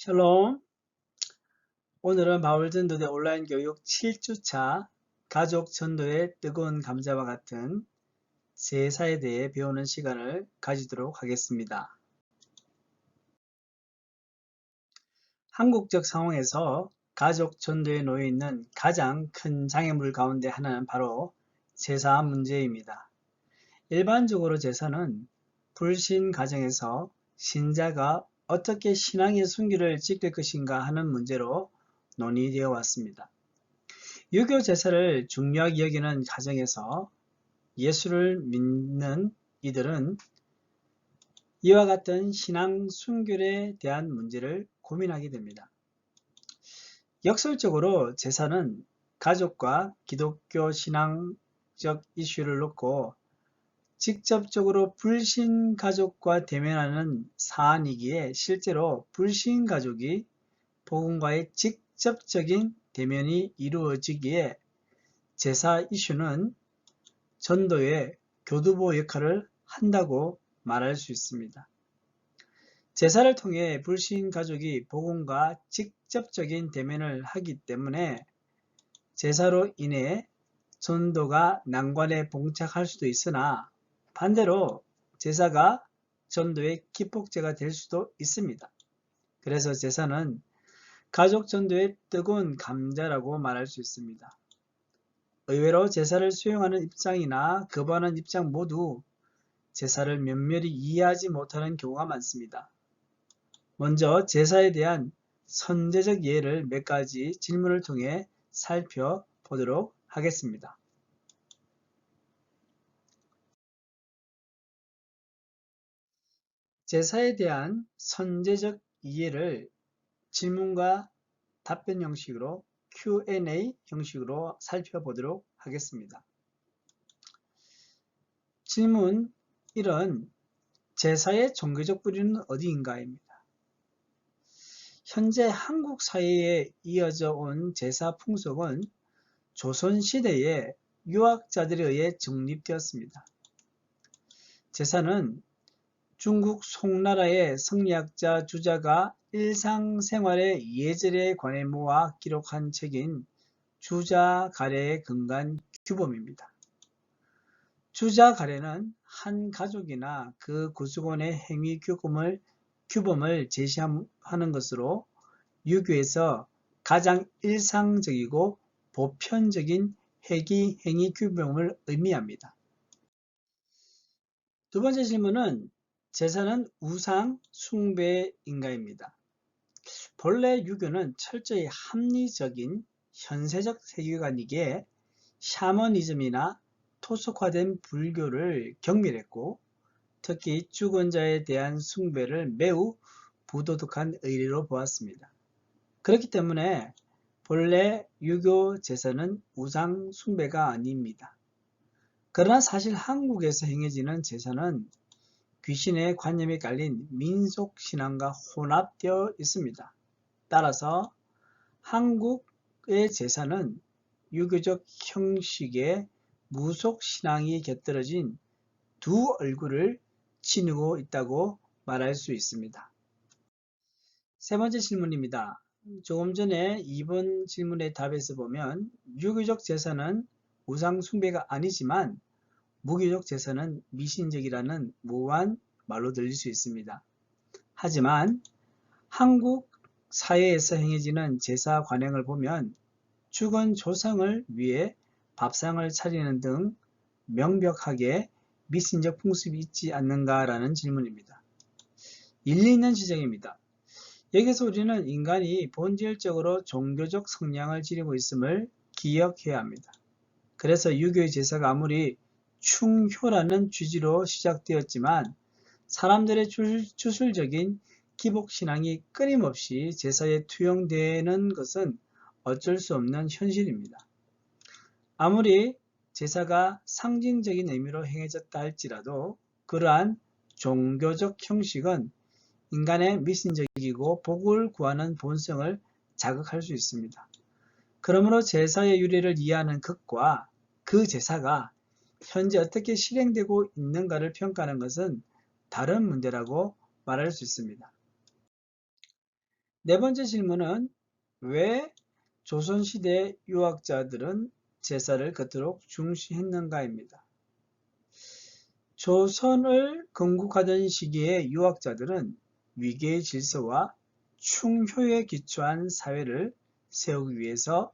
샬롬. 오늘은 바울전도대 온라인 교육 7주차 가족 전도의 뜨거운 감자와 같은 제사에 대해 배우는 시간을 가지도록 하겠습니다. 한국적 상황에서 가족 전도에 놓여 있는 가장 큰 장애물 가운데 하나는 바로 제사 문제입니다. 일반적으로 제사는 불신 가정에서 신자가 어떻게 신앙의 순기를 지킬 것인가 하는 문제로 논의되어 왔습니다. 유교 제사를 중요하게 여기는 가정에서 예수를 믿는 이들은 이와 같은 신앙 순결에 대한 문제를 고민하게 됩니다. 역설적으로 제사는 가족과 기독교 신앙적 이슈를 놓고 직접적으로 불신 가족과 대면하는 사안이기에 실제로 불신 가족이 복음과의 직접적인 대면이 이루어지기에 제사 이슈는 전도의 교두보 역할을 한다고 말할 수 있습니다. 제사를 통해 불신 가족이 복음과 직접적인 대면을 하기 때문에 제사로 인해 전도가 난관에 봉착할 수도 있으나 반대로 제사가 전도의 기폭제가 될 수도 있습니다. 그래서 제사는 가족 전도의 뜨거운 감자라고 말할 수 있습니다. 의외로 제사를 수용하는 입장이나 거부하는 입장 모두 제사를 면밀히 이해하지 못하는 경우가 많습니다. 먼저 제사에 대한 선제적 이해를 몇 가지 질문을 통해 살펴보도록 하겠습니다. 제사에 대한 선제적 이해를 질문과 답변 형식으로 Q&A 형식으로 살펴보도록 하겠습니다. 질문 1은 제사의 종교적 뿌리는 어디인가입니다. 현재 한국 사회에 이어져 온 제사 풍속은 조선시대에 유학자들에 의해 정립되었습니다. 제사는 중국 송나라의 성리학자 주자가 일상생활의 예절에 관해 모아 기록한 책인 주자가래의 근간 규범입니다. 주자가래는 한 가족이나 그 구수원의 행위 규범을, 규범을 제시하는 것으로 유교에서 가장 일상적이고 보편적인 회기 행위 규범을 의미합니다. 두 번째 질문은 제사는 우상 숭배인가입니다. 본래 유교는 철저히 합리적인 현세적 세계관이기에 샤머니즘이나 토속화된 불교를 경멸했고 특히 죽은 자에 대한 숭배를 매우 부도덕한 의례로 보았습니다. 그렇기 때문에 본래 유교 제사는 우상 숭배가 아닙니다. 그러나 사실 한국에서 행해지는 제사는 귀신의 관념이 깔린 민속신앙과 혼합되어 있습니다. 따라서 한국의 제사는 유교적 형식의 무속신앙이 곁들여진 두 얼굴을 지니고 있다고 말할 수 있습니다. 세 번째 질문입니다. 조금 전에 2번 질문의 답에서 보면 유교적 제사는 우상 숭배가 아니지만 무교적 제사는 미신적이라는 무한 말로 들릴 수 있습니다. 하지만 한국 사회에서 행해지는 제사 관행을 보면 죽은 조상을 위해 밥상을 차리는 등 명백하게 미신적 풍습이 있지 않는가라는 질문입니다. 일리 있는 지적입니다. 여기서 우리는 인간이 본질적으로 종교적 성향을 지니고 있음을 기억해야 합니다. 그래서 유교의 제사가 아무리 충효라는 취지로 시작되었지만 사람들의 주술적인 기복신앙이 끊임없이 제사에 투영되는 것은 어쩔 수 없는 현실입니다. 아무리 제사가 상징적인 의미로 행해졌다 할지라도 그러한 종교적 형식은 인간의 미신적이고 복을 구하는 본성을 자극할 수 있습니다. 그러므로 제사의 유래를 이해하는 것과 그 제사가 현재 어떻게 실행되고 있는가를 평가하는 것은 다른 문제라고 말할 수 있습니다. 네 번째 질문은 왜 조선시대 유학자들은 제사를 그토록 중시했는가입니다. 조선을 건국하던 시기의 유학자들은 위계의 질서와 충효에 기초한 사회를 세우기 위해서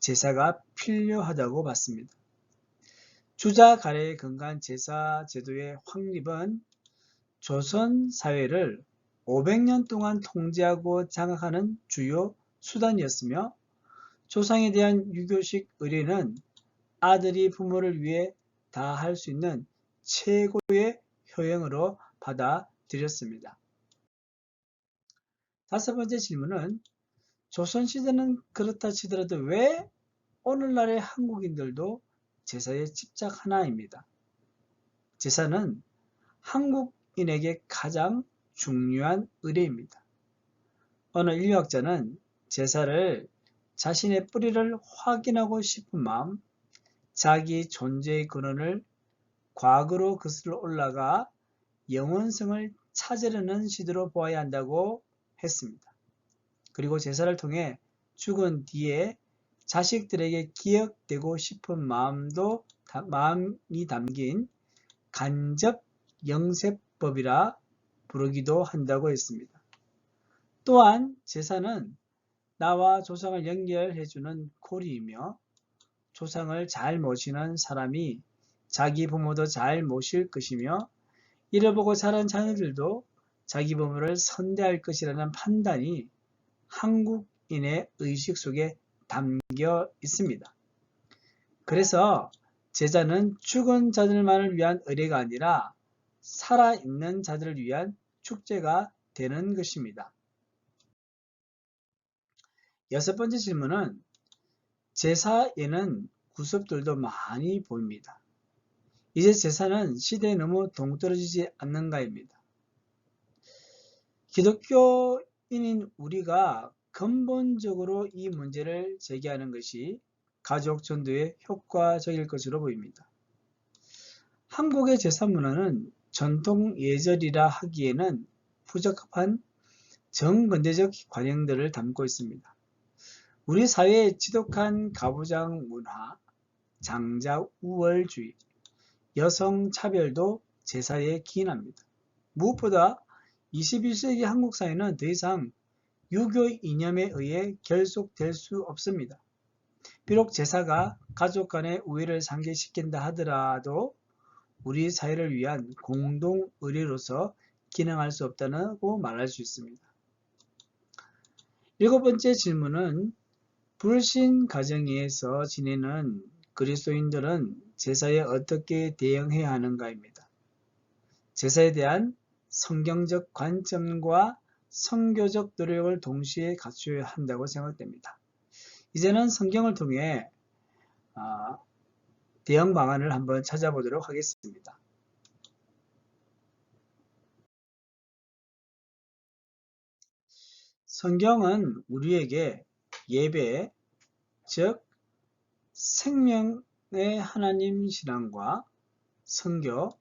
제사가 필요하다고 봤습니다. 주자 가래에 근간 제사 제도의 확립은 조선 사회를 500년 동안 통제하고 장악하는 주요 수단이었으며 조상에 대한 유교식 의례는 아들이 부모를 위해 다 할 수 있는 최고의 효행으로 받아들였습니다. 다섯 번째 질문은 조선시대는 그렇다 치더라도 왜 오늘날의 한국인들도 제사에 집착 하나입니다. 제사는 한국인에게 가장 중요한 의례입니다. 어느 인류학자는 제사를 자신의 뿌리를 확인하고 싶은 마음, 자기 존재의 근원을 과거로 거슬러 올라가 영원성을 찾으려는 시도로 보아야 한다고 했습니다. 그리고 제사를 통해 죽은 뒤에 자식들에게 기억되고 싶은 마음도 마음이 담긴 간접 영세법이라 부르기도 한다고 했습니다. 또한 제사는 나와 조상을 연결해주는 고리이며 조상을 잘 모시는 사람이 자기 부모도 잘 모실 것이며 이를 보고 자란 자녀들도 자기 부모를 선대할 것이라는 판단이 한국인의 의식 속에 담겨 있습니다. 그래서 제자는 죽은 자들만을 위한 의례가 아니라 살아있는 자들을 위한 축제가 되는 것입니다. 여섯 번째 질문은 제사에는 구습들도 많이 보입니다. 이제 제사는 시대에 너무 동떨어지지 않는가입니다. 기독교인인 우리가 근본적으로 이 문제를 제기하는 것이 가족 전도에 효과적일 것으로 보입니다. 한국의 제사 문화는 전통 예절이라 하기에는 부적합한 정근대적 관행들을 담고 있습니다. 우리 사회의 지독한 가부장 문화, 장자 우월주의, 여성 차별도 제사에 기인합니다. 무엇보다 21세기 한국 사회는 더 이상 유교 이념에 의해 결속될 수 없습니다. 비록 제사가 가족 간의 우애를 상기시킨다 하더라도 우리 사회를 위한 공동 의례로서 기능할 수 없다고 말할 수 있습니다. 일곱 번째 질문은 불신 가정에서 지내는 그리스도인들은 제사에 어떻게 대응해야 하는가입니다. 제사에 대한 성경적 관점과 성교적 노력을 동시에 갖춰야 한다고 생각됩니다. 이제는 성경을 통해 아, 대응 방안을 한번 찾아보도록 하겠습니다. 성경은 우리에게 예배, 즉 생명의 하나님 신앙과 성교,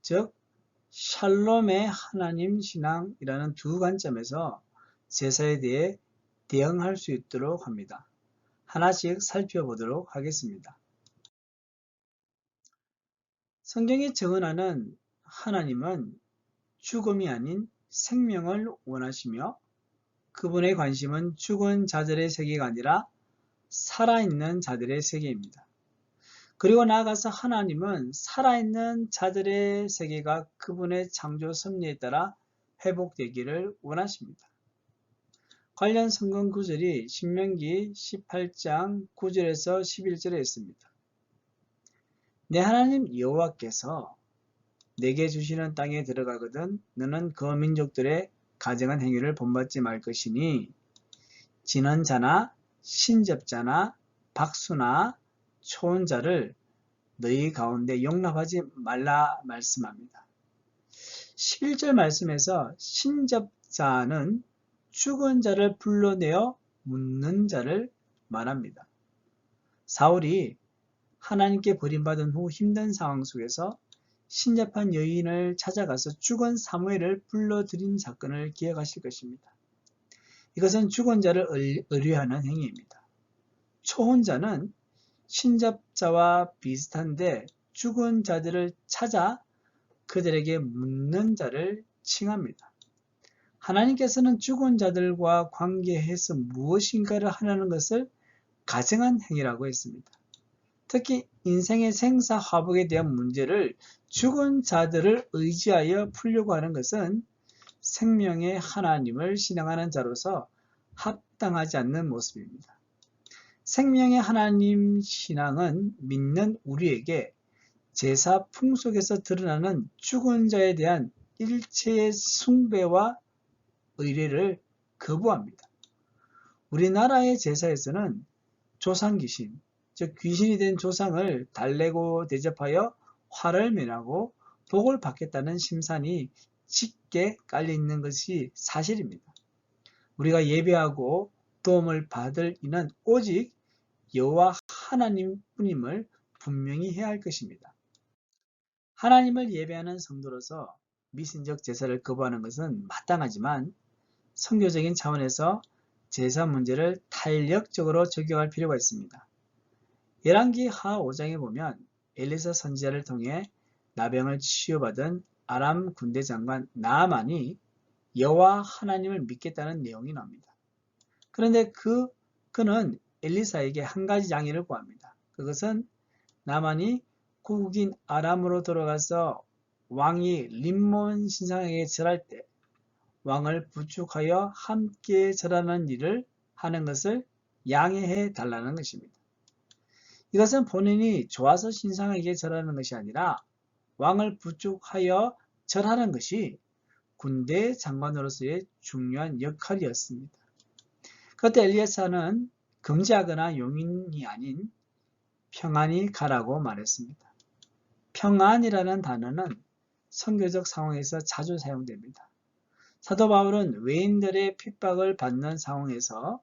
즉 샬롬의 하나님 신앙이라는 두 관점에서 제사에 대해 대응할 수 있도록 합니다. 하나씩 살펴보도록 하겠습니다. 성경이 정언하는 하나님은 죽음이 아닌 생명을 원하시며 그분의 관심은 죽은 자들의 세계가 아니라 살아있는 자들의 세계입니다. 그리고 나아가서 하나님은 살아있는 자들의 세계가 그분의 창조 섭리에 따라 회복되기를 원하십니다. 관련 성경 구절이 신명기 18장 9절에서 11절에 있습니다. 내 하나님 여호와께서 내게 주시는 땅에 들어가거든 너는 그 민족들의 가정한 행위를 본받지 말 것이니 지는 자나 신접자나 박수나 초혼자를 너희 가운데 용납하지 말라 말씀합니다. 11절 말씀에서 신접자는 죽은 자를 불러내어 묻는 자를 말합니다. 사울이 하나님께 버림받은 후 힘든 상황 속에서 신접한 여인을 찾아가서 죽은 사무엘을 불러들인 사건을 기억하실 것입니다. 이것은 죽은 자를 의뢰하는 행위입니다. 초혼자는 신잡자와 비슷한데 죽은 자들을 찾아 그들에게 묻는 자를 칭합니다. 하나님께서는 죽은 자들과 관계해서 무엇인가를 하려는 것을 가정한 행위라고 했습니다. 특히 인생의 생사 화복에 대한 문제를 죽은 자들을 의지하여 풀려고 하는 것은 생명의 하나님을 신앙하는 자로서 합당하지 않는 모습입니다. 생명의 하나님 신앙은 믿는 우리에게 제사 풍속에서 드러나는 죽은 자에 대한 일체의 숭배와 의례를 거부합니다. 우리나라의 제사에서는 조상 귀신, 즉 귀신이 된 조상을 달래고 대접하여 화를 면하고 복을 받겠다는 심산이 짙게 깔려 있는 것이 사실입니다. 우리가 예배하고 도움을 받을 이는 오직 여호와 하나님뿐임을 분명히 해야 할 것입니다. 하나님을 예배하는 성도로서 미신적 제사를 거부하는 것은 마땅하지만 성교적인 차원에서 제사 문제를 탄력적으로 적용할 필요가 있습니다. 열왕기 하 5장에 보면 엘리사 선지자를 통해 나병을 치유받은 아람 군대 장관 나만이 여호와 하나님을 믿겠다는 내용이 나옵니다. 그런데 그 그는 엘리사에게 한 가지 장애를 구합니다. 그것은 나만이 국인 아람으로 들어가서 왕이 림몬 신상에게 절할 때 왕을 부축하여 함께 절하는 일을 하는 것을 양해해 달라는 것입니다. 이것은 본인이 좋아서 신상에게 절하는 것이 아니라 왕을 부축하여 절하는 것이 군대 장관으로서의 중요한 역할이었습니다. 그때 엘리에사는 금지하거나 용인이 아닌 평안이 가라고 말했습니다. 평안이라는 단어는 선교적 상황에서 자주 사용됩니다. 사도 바울은 외인들의 핍박을 받는 상황에서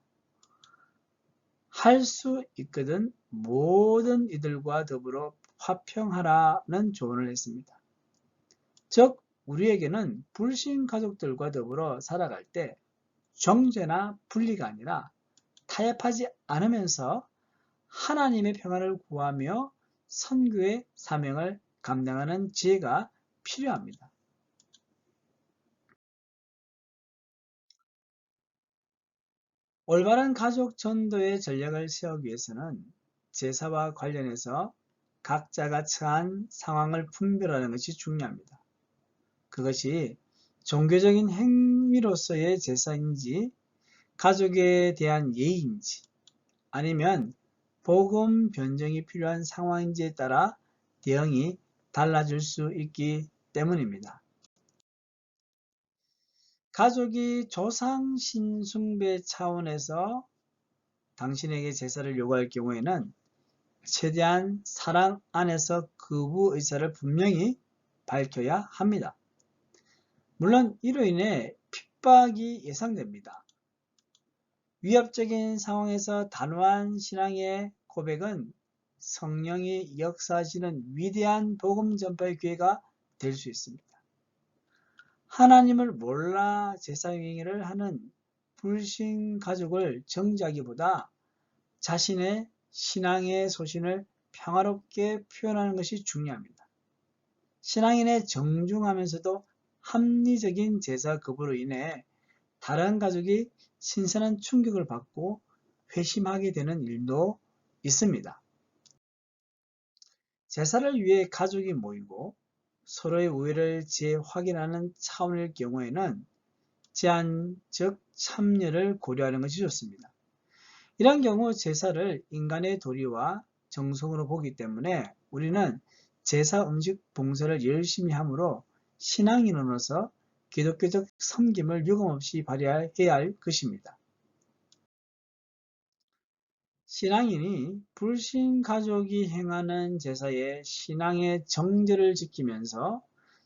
할 수 있거든 모든 이들과 더불어 화평하라는 조언을 했습니다. 즉 우리에게는 불신 가족들과 더불어 살아갈 때 정죄나 분리가 아니라 타협하지 않으면서 하나님의 평안을 구하며 선교의 사명을 감당하는 지혜가 필요합니다. 올바른 가족 전도의 전략을 세우기 위해서는 제사와 관련해서 각자가 처한 상황을 분별하는 것이 중요합니다. 그것이 종교적인 행위로서의 제사인지 가족에 대한 예의인지 아니면 복음 변정이 필요한 상황인지에 따라 대응이 달라질 수 있기 때문입니다. 가족이 조상 신숭배 차원에서 당신에게 제사를 요구할 경우에는 최대한 사랑 안에서 거부 의사를 분명히 밝혀야 합니다. 물론 이로 인해 핍박이 예상됩니다. 위협적인 상황에서 단호한 신앙의 고백은 성령이 역사하시는 위대한 복음 전파의 기회가 될 수 있습니다. 하나님을 몰라 제사행위를 하는 불신 가족을 정지하기보다 자신의 신앙의 소신을 평화롭게 표현하는 것이 중요합니다. 신앙인의 정중하면서도 합리적인 제사 거부로 인해 다른 가족이 신선한 충격을 받고 회심하게 되는 일도 있습니다. 제사를 위해 가족이 모이고 서로의 우애를 재확인하는 차원일 경우에는 제한, 즉 참여를 고려하는 것이 좋습니다. 이런 경우 제사를 인간의 도리와 정성으로 보기 때문에 우리는 제사 음식 봉사를 열심히 함으로 신앙인으로서 기독교적 섬김을 유감없이 발휘해야 할 것입니다. 신앙인이 불신 가족이 행하는 제사에 신앙의 정제를 지키면서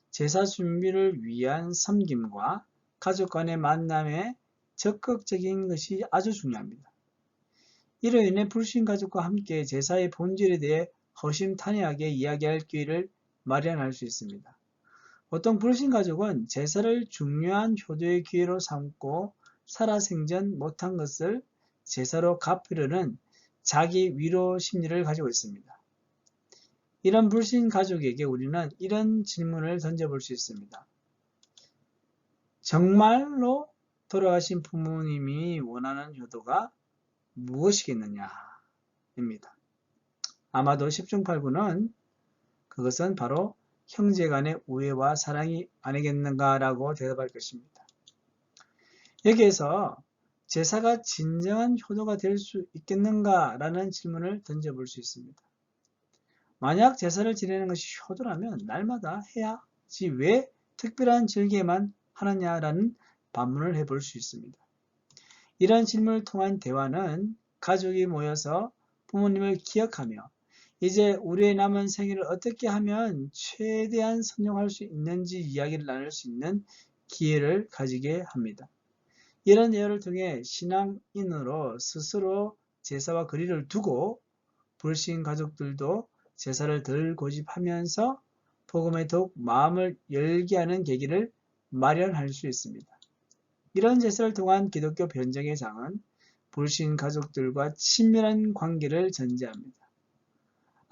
제사 준비를 위한 섬김과 가족 간의 만남에 적극적인 것이 아주 중요합니다. 이로 인해 불신 가족과 함께 제사의 본질에 대해 허심탄회하게 이야기할 기회를 마련할 수 있습니다. 보통 불신 가족은 제사를 중요한 효도의 기회로 삼고 살아생전 못한 것을 제사로 갚으려는 자기 위로 심리를 가지고 있습니다. 이런 불신 가족에게 우리는 이런 질문을 던져볼 수 있습니다. 정말로 돌아가신 부모님이 원하는 효도가 무엇이겠느냐? 입니다. 아마도 10중 8구는 그것은 바로 형제 간의 우애와 사랑이 아니겠는가라고 대답할 것입니다. 여기에서 제사가 진정한 효도가 될 수 있겠는가라는 질문을 던져볼 수 있습니다. 만약 제사를 지내는 것이 효도라면 날마다 해야지 왜 특별한 절기에만 하느냐라는 반문을 해볼 수 있습니다. 이런 질문을 통한 대화는 가족이 모여서 부모님을 기억하며 이제 우리의 남은 생일을 어떻게 하면 최대한 선용할 수 있는지 이야기를 나눌 수 있는 기회를 가지게 합니다. 이런 예를 통해 신앙인으로 스스로 제사와 거리를 두고 불신 가족들도 제사를 덜 고집하면서 복음에 더욱 마음을 열게 하는 계기를 마련할 수 있습니다. 이런 제사를 통한 기독교 변정의 장은 불신 가족들과 친밀한 관계를 전제합니다.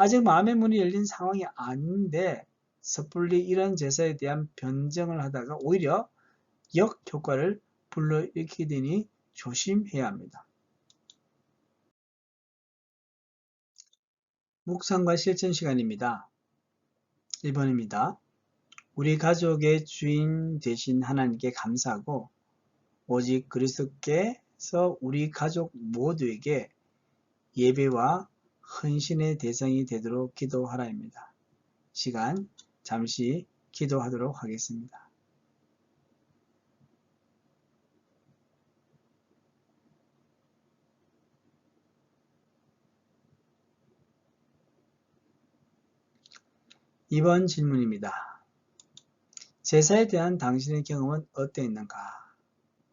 아직 마음의 문이 열린 상황이 아닌데 섣불리 이런 제사에 대한 변정을 하다가 오히려 역효과를 불러일으키게 되니 조심해야 합니다. 묵상과 실천 시간입니다. 1번입니다. 우리 가족의 주인 되신 하나님께 감사하고 오직 그리스도께서 우리 가족 모두에게 예배와 헌신의 대상이 되도록 기도하라입니다. 시간 잠시 기도하도록 하겠습니다. 이번 질문입니다. 제사에 대한 당신의 경험은 어땠는가?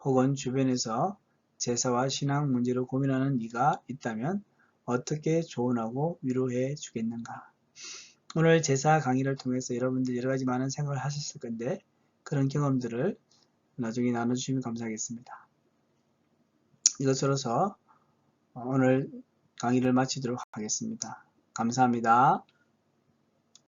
혹은 주변에서 제사와 신앙 문제로 고민하는 이가 있다면 어떻게 조언하고 위로해 주겠는가? 오늘 제사 강의를 통해서 여러분들 여러 가지 많은 생각을 하셨을 건데 그런 경험들을 나중에 나눠주시면 감사하겠습니다. 이것으로서 오늘 강의를 마치도록 하겠습니다. 감사합니다.